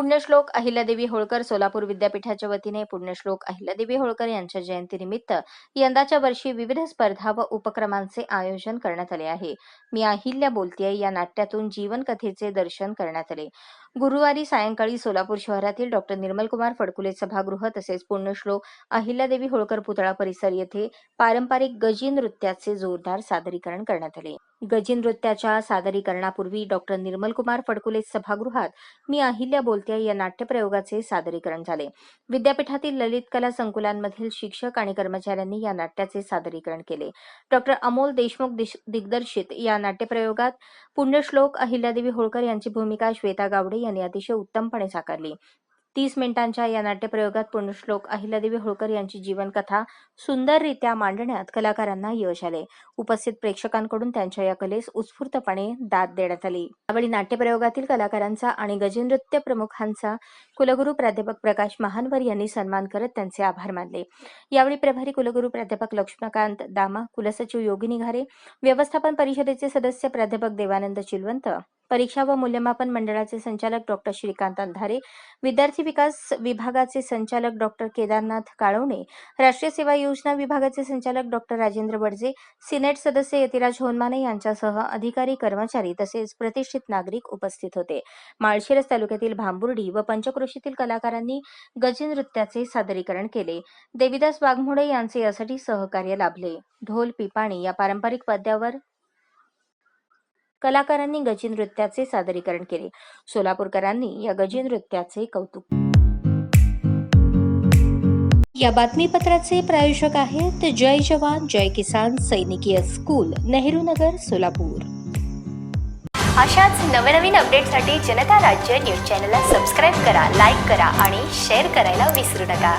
पुण्यश्लोक अहिल्यादेवी होळकर सोलापूर विद्यापीठाच्या वतीने पुण्यश्लोक अहिल्यादेवी होळकर यांच्या जयंतीनिमित्त यंदाच्या वर्षी विविध स्पर्धा व उपक्रमांचे आयोजन करण्यात आले आहे. मी अहिल्या बोलतेय. या नाट्यातून जीवनकथेचे दर्शन करण्यात आले. गुरुवारी सायंकाळी सोलापूर शहरातील डॉक्टर निर्मलकुमार फडकुले सभागृह तसेच पुण्यश्लोक अहिल्यादेवी होळकर पुतळा परिसर येथे पारंपरिक गजी नृत्याचे जोरदार सादरीकरण करण्यात आले. गजीनृत्याच्या सादरीकरणापूर्वी डॉक्टर निर्मलकुमार फडकुले सभागृहात मी अहिल्या बोलते या नाट्यप्रयोगाचे सादरीकरण झाले. विद्यापीठातील ललित कला संकुलांमधील शिक्षक आणि कर्मचाऱ्यांनी या नाट्याचे सादरीकरण केले. डॉक्टर अमोल देशमुख दिश- दिग्दर्शित या नाट्यप्रयोगात पुण्यश्लोक अहिल्यादेवी होळकर यांची भूमिका श्वेता गावडे यांनी अतिशय उत्तमपणे साकारली. तीस मिनिटांच्या या नाट्यप्रयोगात पुण्यश्लोक अहिल्यादेवी होळकर यांची जीवनकथा सुंदररित्या मांडण्यात कलाकारांना यश आले. उपस्थित प्रेक्षकांकडून त्यांच्या या कलेस उत्स्फूर्तपणे दाद देण्यात आली. यावेळी नाट्यप्रयोगातील कलाकारांचा आणि गजनृत्य प्रमुखांचा कुलगुरू प्राध्यापक प्रकाश महानवर यांनी सन्मान करत त्यांचे आभार मानले. यावेळी प्रभारी कुलगुरू प्राध्यापक लक्ष्मीकांत दामा कुलसचिव योगिनी घारे व्यवस्थापन परिषदेचे सदस्य प्राध्यापक देवानंद चिलवंत परीक्षा व मूल्यमापन मंडळाचे संचालक डॉक्टर श्रीकांत अंधारे विद्यार्थी विकास विभागाचे संचालक डॉक्टर केदारनाथ काळवणे राष्ट्रीय सेवा योजना विभागाचे संचालक डॉक्टर राजेंद्र बडजे सिनेट सदस्य यतिराज होनमाने यांच्यासह अधिकारी कर्मचारी तसेच प्रतिष्ठित नागरिक उपस्थित होते. माळशिरस तालुक्यातील भांबुर्डी व पंचक्रोशीतील कलाकारांनी गजनृत्याचे सादरीकरण केले. देविदास वाघमोडे यांचे यासाठी सहकार्य लाभले. ढोल पिपाणी या पारंपरिक पद्यावर कलाकारांनी गजी नृत्याचे सादरीकरण केले. सोलापूरकरांनी या गजी नृत्याचे कौतुक. या बातमीपत्राचे प्रायोजक आहेत जय जवान जय किसान सैनिकीय स्कूल नेहरू नगर सोलापूर. अशाच नवनवीन अपडेटसाठी जनता राज्य न्यूज चॅनलला सबस्क्राईब करा लाईक करा आणि शेअर करायला विसरू नका.